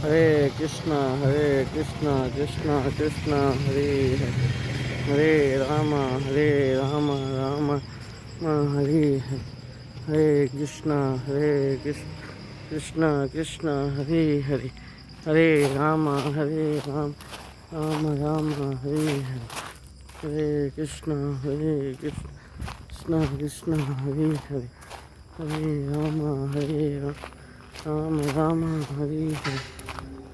హరే కృష్ణ హరే కృష్ణ కృష్ణ కృష్ణ హరే హరే హరే రామ హరే రామ రామ రామ హరే హరే హరే కృష్ణ హరే కృష్ణ కృష్ణ కృష్ణ హరే హరే హరే రామ హరే రామ రామ రామ హరే హరే హరే కృష్ణ హరే కృష్ణ కృష్ణ కృష్ణ హరే హరే హరే రామ హరే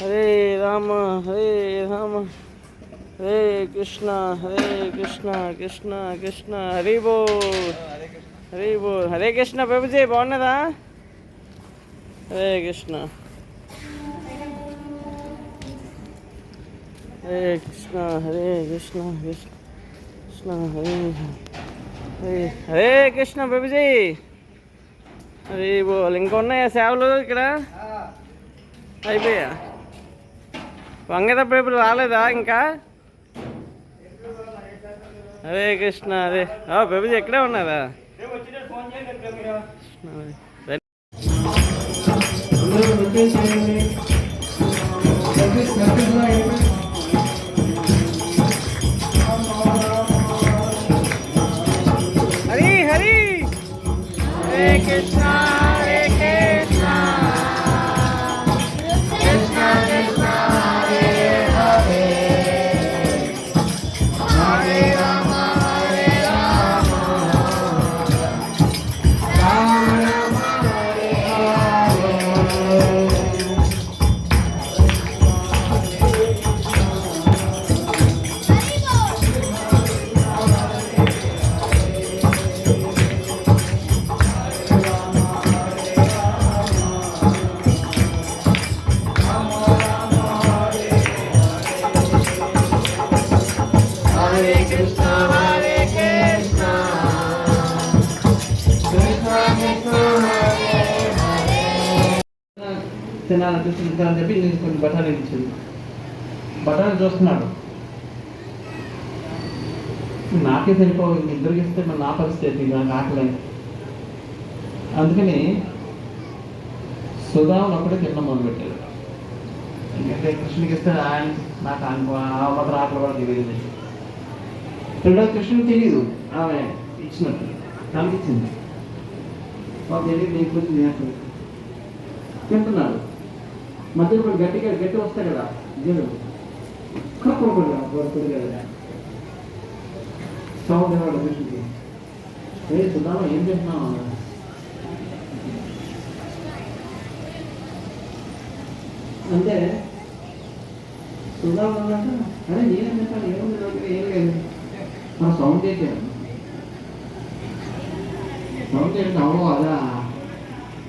హరే రామ హరే రామ హరే కృష్ణ హరే కృష్ణ కృష్ణ కృష్ణ హరి బోల్ హరి బోల్. హరే కృష్ణ ప్రభుజీ బాగున్నదా? హరే కృష్ణ. హరే కృష్ణ హరే కృష్ణ కృష్ణ కృష్ణ హరే హరే హరే కృష్ణ ప్రభుజీ. హరి బోల్. ఇంకా ఉన్నాయా సేవలు ఇక్కడ? అయిపోయా వంగద పేపర్ రాలేదా ఇంకా? హరే కృష్ణ అదే. ప్రభుజీ ఎక్కడే ఉన్నారా? హరి హరి. హరే కృష్ణ. తినాలనిపిస్తుంది అని చెప్పి నేను కొన్ని బఠానీ ఇచ్చింది. బఠానీ చూస్తున్నాడు. నాకే సరిపో ఇద్దరికి ఇస్తే మరి నా పరిస్థితి నాకు ఆకలేదు అందుకని సుధాములు ఒకటే తిన్న మొదలుపెట్టాడు. ఎందుకంటే కృష్ణుడికి ఇస్తే ఆయన నాకు అనుకో ఆ మాత్రం ఆకలి కూడా తెలియదు రెండో కృష్ణుడు తెలియదు ఆమె ఇచ్చినట్టు. కనిపించింది మాకు తెలియదు నీకు నేను తింటున్నాడు. మధ్యలో ఇప్పుడు గట్టిగా గట్టి వస్తాయి కదా జీవుడు కప్పుడుగా కదా సౌండ్ తినవాడు కృష్ణుడికి ఏ సుధామ ఏం తింటున్నావు అంటే సుధామ అరే నేనేం తింటాను ఏముంది నాకు ఏం లేదు. మన సౌండ్ చేశాను సౌండ్ చేయండి అవ్వదా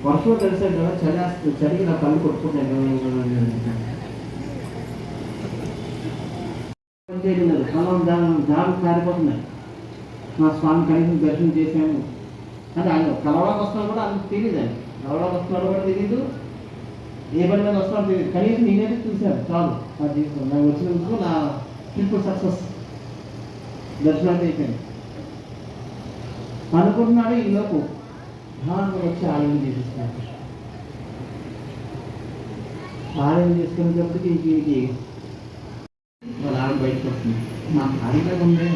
వర్షం తెలిసే కదా చలి చలికి నా కళ్ళు కొట్టుకుంటాయి కళ్ళం దాని దాని కారిపోతున్నాయి. మా స్వామి కనీసం దర్శనం చేసాము అంటే ఆయన కలవడానికి వస్తున్నాడు కూడా అంత తెలియదు ఆయన కలవడానికి వస్తున్నాడు కూడా తెలియదు ఏ పని మీద వస్తున్నాడు తెలియదు కనీసం నేనైతే చూశాను. చాలు. నా జీవితం. నాకు వచ్చినందుకు నా ట్రిప్ సక్సెస్ దర్శనానికి అయిపోయింది. అనుకుంటున్నాడు ఈ లోపు వచ్చి ఆలయం చేసేస్తున్నాడు ఆలయం చేసుకునేటప్పటికి ఇంక ఇంకి వాళ్ళ ఆవిడ బయటకు వస్తుంది మా భార్య ఉంది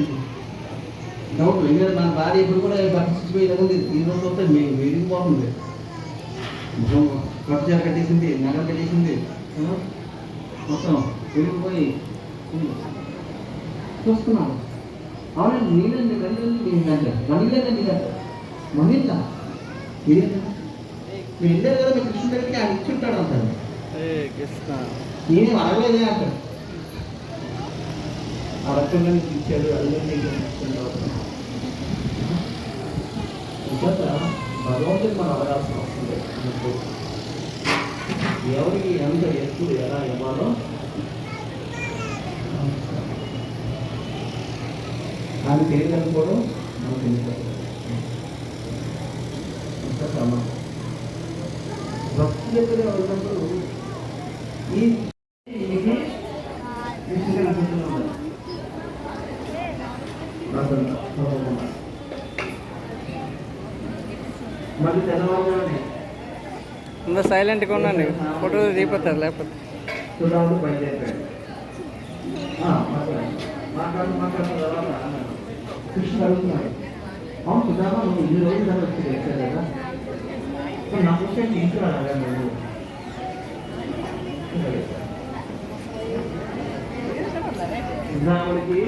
డౌట్ ఎందుకంటే మన భార్య ఇప్పుడు కూడా పట్టించిపోయి ఉంది. ఈ రోజు వస్తే మేము వేడిపోతుంది ముఖం కబ్జా కట్టేసింది నగలు కట్టేసింది. మొత్తం విరిగిపోయి చూస్తున్నాను. అవునండి నీళ్ళండి గంటలండి నేను మహిళ వెళ్ళారు కదా మీ కృష్ణుడి దగ్గరికి ఆయన ఇచ్చుంటాడు అంటారు నేను అడగలేదే అంటారు ఆ రకంగా నీకు ఇచ్చాడు అదే నీకు ఇంకా భగవంతుడు మనం అడగాల్సిన అవసరం లేదు ఎవరికి ఎంత ఎప్పుడు ఎలా ఇవ్వాలో ఆయన తెలియదు అనుకోవడం మనకు తెలియదు సమానం. భక్తి దగ్గర ఉన్నప్పుడు ఈ అందరూ సైలెంట్గా ఉండండి. ఫోటో తీపోతారు లేకపోతే. కృష్ణ అవును సుధామ నువ్వు ఇన్ని రోజులు దాన్ని వచ్చి తెచ్చావు కదా? మరి నా కోసం తీసుకురాగా నువ్వు సుధాముడికి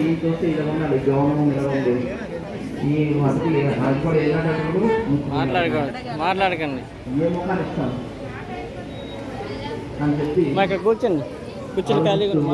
ఈ చూస్తే ఇలా ఇలా ఉంది ఈ మాట్లాడకండి. ఏ ముఖాలు ఇస్తాను అని చెప్పి కూర్చోండి. కూర్చొని ఖాళీగా ఉండు,